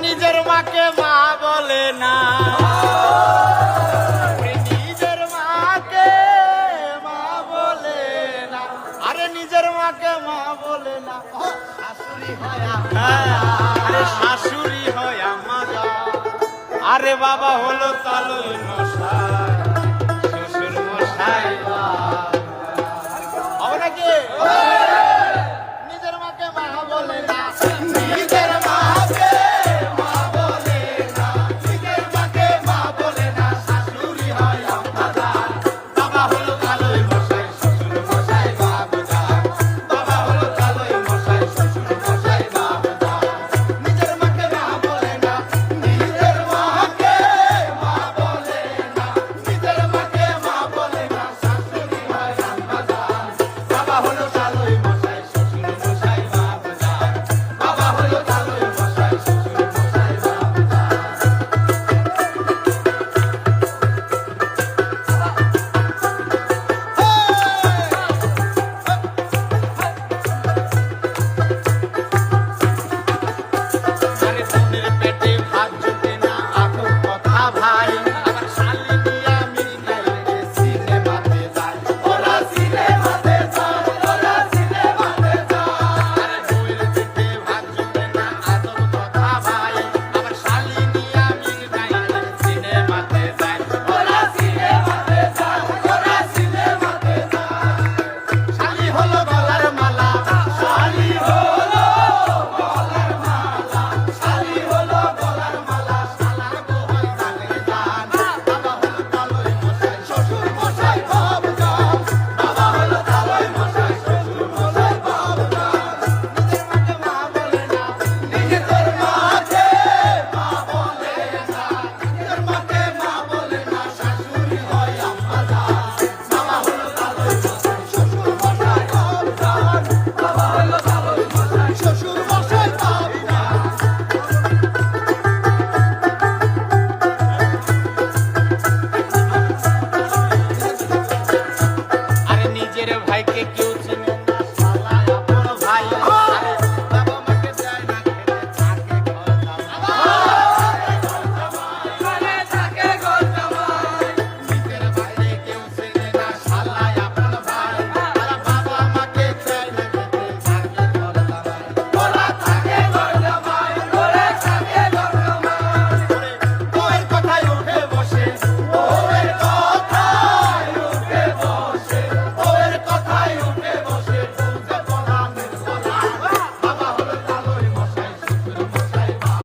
নিজের মাকে মা বলে না। নিজের মাকে মা বলে না। আরে নিজের মাকে মা বলে না। শাশুড়ি হয় আরে শাশুড়ি হয় আমার আরে বাবা হলো তালই নশা